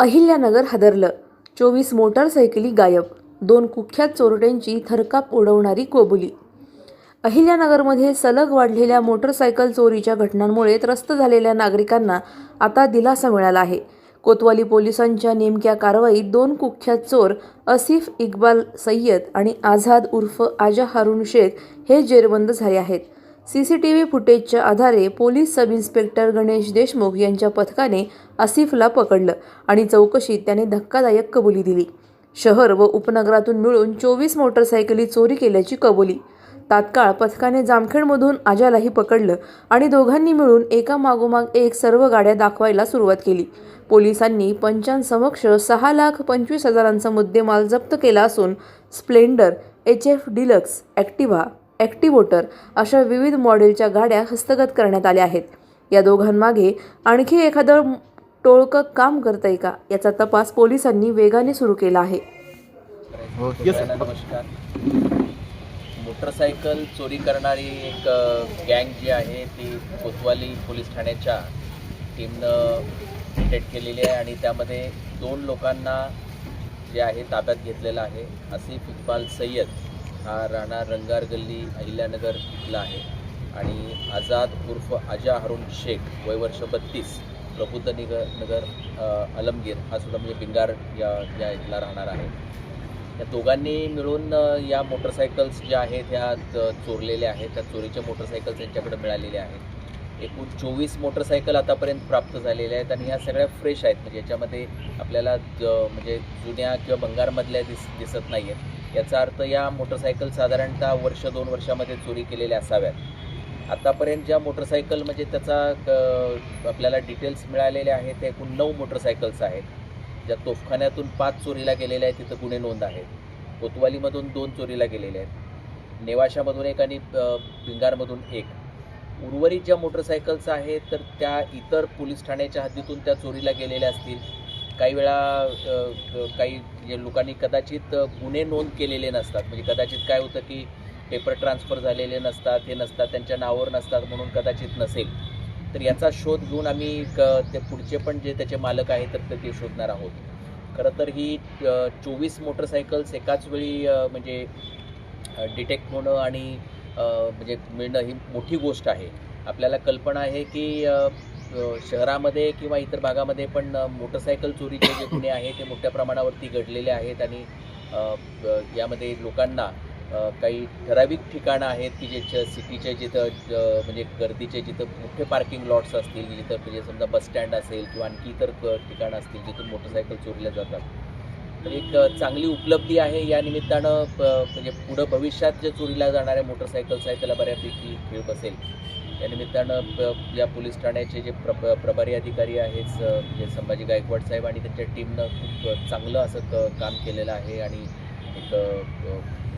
अहिल्यानगर हादरलं. चोवीस मोटारसायकली गायब. दोन कुख्यात चोरट्यांची थरकाप उडवणारी कोबुली. अहिल्यानगरमध्ये सलग वाढलेल्या मोटरसायकल चोरीच्या घटनांमुळे त्रस्त झालेल्या नागरिकांना आता दिलासा मिळाला आहे. कोतवाली पोलिसांच्या नेमक्या कारवाईत दोन कुख्यात चोर असिफ इक्बाल सय्यद आणि आझाद उर्फ आजा हारून शेख हे जेरबंद झाले आहेत. सी सी टी व्ही फुटेजच्या आधारे police sub inspector Ganesh Deshmukh यांच्या पथकाने आसिफला पकडलं आणि चौकशीत त्याने धक्कादायक कबुली दिली. शहर व उपनगरातून मिळून चोवीस मोटरसायकली चोरी केल्याची कबुली. तात्काळ पथकाने जामखेडमधून आजालाही पकडलं आणि दोघांनी मिळून एका मागोमाग एक सर्व गाड्या दाखवायला सुरुवात केली. पोलिसांनी पंचांसमक्ष सहा लाख पंचवीस हजारांचा मुद्देमाल जप्त केला असून splendor H F deluxe activa ॲक्टिवोटर अशा विविध मॉडेलच्या गाड्या हस्तगत करण्यात आल्या आहेत. या दोघांमागे आणखी एखादं टोळकं काम करतंय का याचा तपास पोलिसांनी वेगाने सुरू केला आहे. हो. सगळ्यांना नमस्कार. मोटरसायकल चोरी करणारी एक गँग जी आहे ती कोतवाली पोलीस ठाण्याच्या टीमनं डिटेक्ट केलेली आहे आणि त्यामध्ये दोन लोकांना जे आहे ताब्यात घेतलेलं आहे आसिफ इक्बाल सय्यद हा राणा रंगार गल्ली अहिल्यानगर इथला आहे. आणि आझाद उर्फ आजा हरुण शेख वय वर्ष बत्तीस प्रबुद्ध निगर नगर अलमगीर हा सुद्धा म्हणजे बिंगार या या इथला राहणार आहे. या दोघांनी मिळून या मोटरसायकल्स ज्या आहेत ह्या चोरलेल्या आहेत. त्या चोरीच्या मोटरसायकल्स त्यांच्याकडे मिळालेल्या आहेत. एकूण चोवीस मोटरसायकल आतापर्यंत प्राप्त झालेल्या आहेत आणि ह्या सगळ्या फ्रेश आहेत. म्हणजे याच्यामध्ये आपल्याला म्हणजे जुन्या किंवा बंगारमधल्या दिस दिसत नाही आहेत याचा अर्थ या मोटरसायकल साधारणतः वर्ष दोन वर्षामध्ये चोरी केलेल्या असाव्यात. आतापर्यंत ज्या मोटरसायकल म्हणजे त्याचा क- आपल्याला डिटेल्स मिळालेले आहेत त्या एकूण नऊ मोटरसायकल्स आहेत. ज्या तोफखान्यातून पाच चोरीला गेलेल्या आहेत तिथं गुन्हे नोंद आहेत. कोतवालीमधून दोन चोरीला गेलेले आहेत. नेवाशामधून एक आणि भिंगारमधून एक. उर्वरित ज्या मोटरसायकल्स आहेत तर त्या इतर पोलीस ठाण्याच्या हद्दीतून त्या चोरीला गेलेल्या असतील. काही वेळा काही लोकांनी कदाचित गुन्हे नोंद केलेले नसतात. म्हणजे कदाचित काय होतं की पेपर ट्रान्सफर झालेले नसतात हे नसतात त्यांच्या नावावर नसतात म्हणून कदाचित नसेल. तर याचा शोध घेऊन आम्ही क ते पुढचे पण जे त्याचे मालक आहेत तर ते शोधणार आहोत. खरं तर ही चोवीस मोटरसायकल्स एकाच वेळी म्हणजे डिटेक्ट होणं आणि म्हणजे मिळणं ही मोठी गोष्ट आहे. आपल्याला कल्पना आहे की शहरामध्ये किंवा इतर भागामध्ये पण मोटरसायकल चोरीचे जे गुन्हे आहेत ते मोठ्या प्रमाणावरती घडलेले आहेत आणि यामध्ये लोकांना काही ठराविक ठिकाणं आहेत की जे सिटीचे जिथं म्हणजे गर्दीचे जिथं मोठे पार्किंग लॉट्स असतील जिथं म्हणजे समजा बसस्टँड असेल किंवा आणखी इतर ठिकाणं असतील जिथून मोटरसायकल चोरील्या जातात. तर एक चांगली उपलब्धी आहे. या निमित्तानं प- म्हणजे पुढं भविष्यात जे चोरीला जाणाऱ्या मोटरसायकल्स आहेत त्याला बऱ्यापैकी खेळ बसेल. या निमित्तानं प- या पोलीस ठाण्याचे जे प्र प्रभारी अधिकारी आहेत स- जे संभाजी गायकवाड साहेब आणि त्यांच्या टीमनं खूप चांगलं असं काम केलेलं आहे आणि एक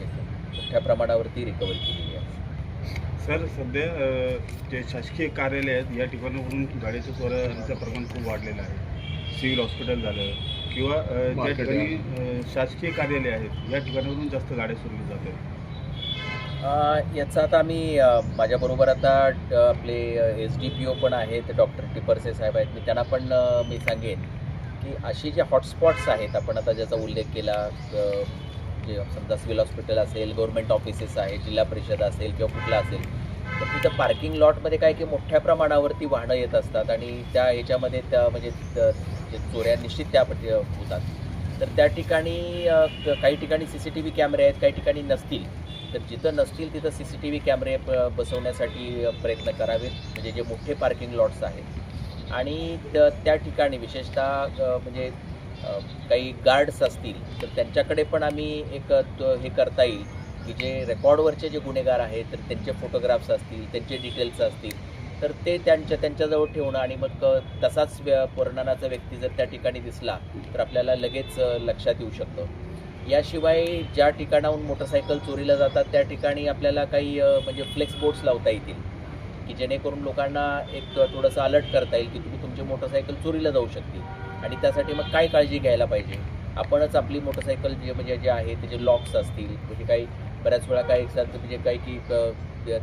एक मोठ्या प्रमाणावरती रिकव्हरी केलेली आहे. सर सध्या जे शासकीय कार्यालय आहेत या ठिकाणावरून गाडीचं चोऱ्यांचं प्रमाण खूप वाढलेलं आहे. सिव्हिल हॉस्पिटल झालं किंवा ज्या ठिकाणी शासकीय कार्यालय आहेत या ठिकाणावरून जास्त गाड्या जातात. अ, याचा आता आम्ही माझ्याबरोबर आता आपले एस डी पी ओ पण आहेत डॉक्टर टिपरसे साहेब आहेत. मी त्यांना पण मी सांगेन की अशी जे हॉटस्पॉट्स आहेत आपण आता ज्याचा उल्लेख केला जे समजा सिव्हिल हॉस्पिटल असेल गव्हर्मेंट ऑफिसेस आहे जिल्हा परिषद असेल किंवा कुठला असेल तर तिथं पार्किंग लॉटमध्ये काय की मोठ्या प्रमाणावरती वाहनं येत असतात आणि त्या ह्याच्यामध्ये त्या म्हणजे जे चोऱ्या निश्चित त्या होतात. तर त्या ठिकाणी काही ठिकाणी सी सी टी व्ही कॅमेरे आहेत काही ठिकाणी नसतील. तर जिथं नसतील तिथं सी सी टी व्ही कॅमेरे प- बसवण्यासाठी प्रयत्न करावेत. म्हणजे जे मोठे पार्किंग लॉट्स आहेत. आणि त्या ठिकाणी विशेषतः म्हणजे काही गार्ड्स असतील तर त्यांच्याकडे पण आम्ही एक हे करता येईल. की जे रेकॉर्डवरचे जे गुन्हेगार आहेत तर त्यांचे फोटोग्राफ्स असतील त्यांचे डिटेल्स असतील. तर ते त्यांच्या त्यांच्याजवळ ठेवणं आणि मग तसाच व्य- वर्णनाचा व्यक्ती जर त्या ठिकाणी दिसला तर आपल्याला लगेच लक्षात येऊ शकतं. याशिवाय ज्या ठिकाणाहून मोटरसायकल चोरीला जातात त्या ठिकाणी आपल्याला काही म्हणजे फ्लेक्स बोर्ड्स लावता येतील. की जेणेकरून लोकांना एक थोडंसं अलर्ट करता येईल की तुम्ही तुमची मोटरसायकल चोरीला जाऊ शकते आणि त्यासाठी मग काय काळजी घ्यायला पाहिजे? आपणच आपली मोटरसायकल जे म्हणजे जे आहे त्याचे लॉक्स असतील. म्हणजे काही बऱ्याच वेळा काही असतात म्हणजे काही की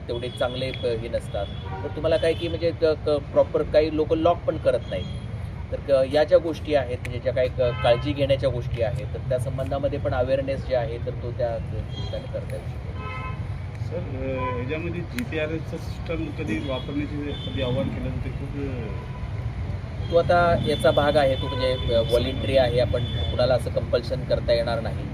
तेवढे चांगले हे नसतात. तर तुम्हाला काय की म्हणजे प्रॉपर काही लोक लॉक पण करत नाहीत. तर या ज्या गोष्टी आहेत म्हणजे ज्या काही काळजी घेण्याच्या गोष्टी आहेत तर त्या संबंधामध्ये पण अवेअरनेस जे आहे तर तो त्या ठिकाणी करता येऊ शकतो. सर ह्याच्यामध्ये जी पी आर एसचं सिस्टम कधी वापरण्याची कधी आव्हान केलं तर ते खूप तो आता याचा भाग आहे तो म्हणजे व्हॉलेंटरी आहे. आपण कुणाला असं कंपल्शन करता येणार नाही.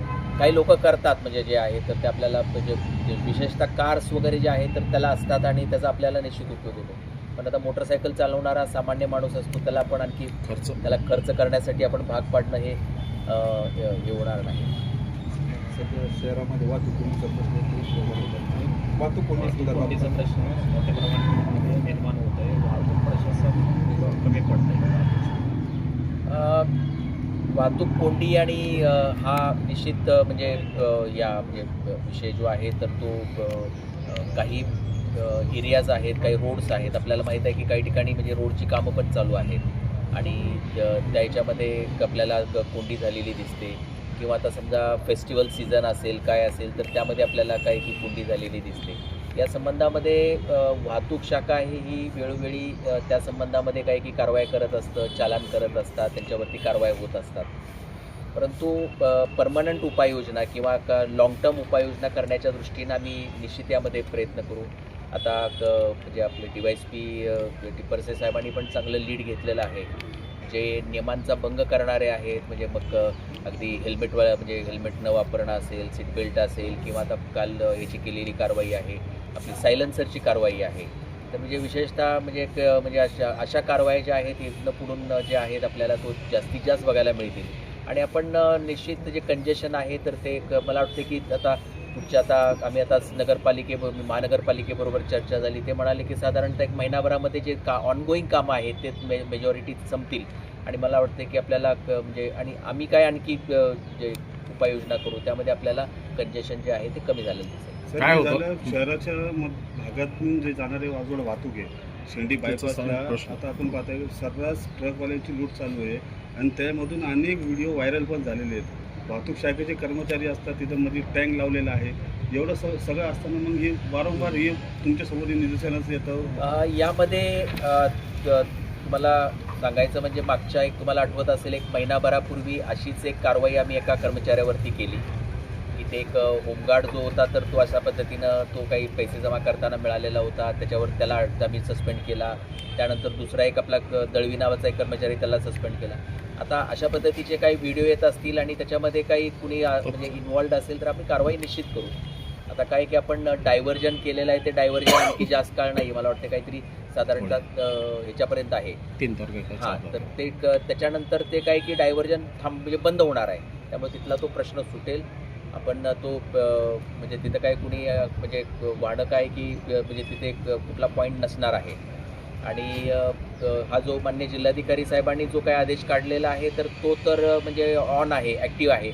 काही लोक करतात म्हणजे जे आहे तर ते आपल्याला म्हणजे जे विशेषतः कार्स वगैरे जे आहे तर त्याला असतात आणि त्याचा आपल्याला निश्चित उपयोग होतो. पण आता मोटरसायकल चालवणारा सामान्य माणूस असतो त्याला आपण आणखी खर्च. त्याला खर्च करण्यासाठी आपण भाग पाडणं हे अं, हे होणार नाही. सध्या शहरामध्ये प्रश्न वाहतूक प्रश्न मोठ्या प्रमाणामध्ये निर्माण होत आहे वाहतूक प्रशासन कमी पडत आहे अ, वाहतूक कोंडी आणि हा निश्चित म्हणजे या म्हणजे विषय जो आहे तर तो काही एरियाज आहेत काही रोड्स आहेत. आपल्याला माहीत आहे की काही ठिकाणी म्हणजे रोडची कामं पण चालू आहेत. आणि त्याच्यामध्ये आपल्याला क- कोंडी झालेली दिसते. किंवा आता समजा फेस्टिवल सीझन असेल काय असेल तर त्यामध्ये आपल्याला काही ती कोंडी झालेली दिसते. या संबंधामध्ये वाहतूक शाखा ही ही वेळोवेळी त्या संबंधामध्ये काही की कारवाई करत असतं चालान करत असतात त्यांच्यावरती कारवाई होत असतात. परंतु परमनंट उपाययोजना किंवा क लाँग टर्म उपाययोजना करण्याच्या दृष्टीनं आम्ही निश्चित यामध्ये प्रयत्न करू. आता क म्हणजे आपले D Y S P Tiparse साहेबांनी पण चांगलं लीड घेतलेलं आहे. जे नियमांचा भंग करणारे आहेत म्हणजे मग अगदी हेल्मेट म्हणजे हेल्मेट न वापरणं असेल सीट बेल्ट असेल किंवा आता काल ह्याची केलेली कारवाई आहे. आपली सायलेन्सरची कारवाई आहे. तर म्हणजे विशेषतः म्हणजे एक म्हणजे अशा अशा कारवाया ज्या आहेत इथनं पुढून जे आहेत आपल्याला तो जास्तीत जास्त बघायला मिळतील. आणि आपण निश्चित जे कंजेशन आहे तर ते मला वाटते की आता पुढच्या आता आम्ही आता नगरपालिकेबरोबर महानगरपालिकेबरोबर चर्चा झाली. ते म्हणाले की साधारणतः एक महिनाभरामध्ये जे का ऑनगोईंग कामं आहेत ते मे मेजॉरिटी संपतील. आणि मला वाटते की आपल्याला क- म्हणजे आणि आम्ही काय आणखी जे उपाययोजना करू त्यामध्ये आपल्याला कंजेशन जे आहे ते कमी झालेलं दिसेल. काय होतं? झालं शहराच्या मध- भागातून जे जाणारे वाजवड वाहतूक आहे शेंडी बायपासला प्रश्न. आता आपण पाहतोय सर्रास ट्रकवाल्यांची लूट चालू आहे. आणि त्यामधून अनेक व्हिडिओ व्हायरल पण झालेले आहेत. वाहतूक शाखेचे कर्मचारी असतात तिथं मध्ये टँक लावलेला आहे. एवढं स सगळं असताना मग हे वारंवार हे तुमच्यासमोर हे निदर्शनास येतं? यामध्ये तुम्हाला सांगायचं म्हणजे मागच्या एक तुम्हाला आठवत असेल एक महिनाभरापूर्वी अशीच एक कारवाई आम्ही एका कर्मचाऱ्यावरती केली. एक होमगार्ड जो होता तर तो अशा पद्धतीनं तो काही पैसे जमा करताना मिळालेला होता. त्याच्यावर त्याला आम्ही सस्पेंड केला. त्यानंतर दुसरा एक आपला दळवी नावाचा एक कर्मचारी त्याला सस्पेंड केला. आता अशा पद्धतीचे काही व्हिडिओ येत असतील आणि त्याच्यामध्ये काही कुणी म्हणजे इन्वॉल्ड असेल तर आम्ही कारवाई निश्चित करू. आता काय की आपण डायव्हर्जन केलेलं आहे ते डायव्हर्जन आणखी जास्त काळ नाही. मला वाटतं काहीतरी साधारणतः ह्याच्यापर्यंत आहे. तीन हां तर ते त्याच्यानंतर ते काय की डायव्हर्जन थांब म्हणजे बंद होणार आहे. त्यामुळे तिथला तो प्रश्न सुटेल. आपण तो म्हणजे तिथं काय कुणी म्हणजे वाढं काय की म्हणजे तिथे एक कुठला पॉईंट नसणार आहे. आणि हा जो मान्य जिल्हाधिकारी साहेबांनी जो काय आदेश काढलेला आहे तर तो तर म्हणजे ऑन आहे ॲक्टिव्ह आहे.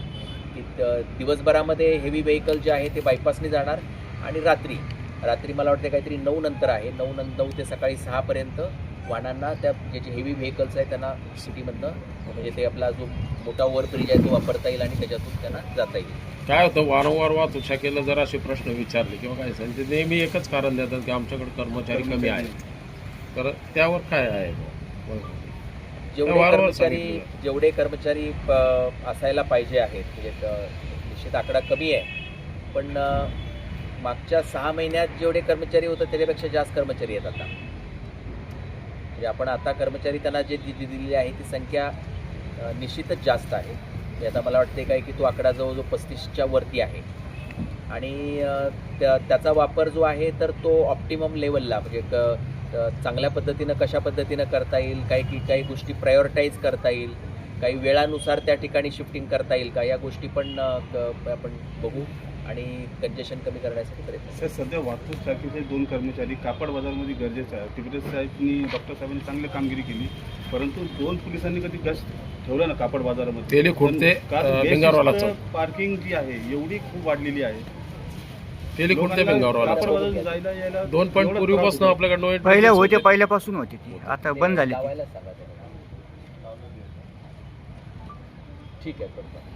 की दिवसभरामध्ये हेवी व्हेकल जे आहे ते बायपासने जाणार. आणि रात्री रात्री मला वाटते काहीतरी नऊ नंतर आहे. नऊ नऊ ते सकाळी सहापर्यंत वाहनांना त्या जे जे हेवी व्हेकल्स आहेत त्यांना सिटीमधनं म्हणजे ते आपला जो मोठा ओव्हरब्रिज आहे तो वापरता येईल आणि त्याच्यातून त्यांना जाता येईल. काय होतं वारंवार वाहतूक जर असे प्रश्न विचारले किंवा काय असेल ते नेहमी एकच कारण देतात की आमच्याकडे कर्मचारी कमी आहेत. तर त्यावर काय आहे जेवढे कर्मचारी सांगितलं. जेवढे कर्मचारी असायला पाहिजे आहेत म्हणजे निश्चित आकडा कमी आहे पण मागच्या सहा महिन्यात जेवढे कर्मचारी होते त्याच्यापेक्षा जास्त कर्मचारी आहेत आता. म्हणजे आपण आता कर्मचारी त्यांना जे दिलेली आहे ती संख्या निश्चितच जास्त आहे. म्हणजे आता मला वाटते काय की तो आकडा जवळजवळ पस्तीसच्या वरती आहे. आणि त्या- त्याचा वापर जो आहे तर तो ऑप्टिमम लेवलला म्हणजे क चांगल्या पद्धतीनं कशा पद्धतीनं करता येईल काही की काही गोष्टी प्रायोरिटाईज करता येईल काही वेळानुसार त्या ठिकाणी शिफ्टिंग करता येईल का या गोष्टी पण आपण बघू. आणि कंजेशन कमी करण्यासाठी प्रयत्न करू. सर सध्या वाहतूक शाखेचे दोन कर्मचारी कापड बाजारमध्ये गरजेचे आहे तिकडे साहेबांनी डॉक्टर साहेबांनी चांगली कामगिरी केली परंतु दोन पोलिसांनी कधी गस्त ठेवलं ना कापड बाजारामध्ये. पार्किंग जी आहे एवढी खूप वाढलेली आहे जायला दोन पॉईंट पूर्वीपासून. आपल्याकडे पहिल्या होते. पहिल्यापासून होती ती आता बंद झाली ठीक आहे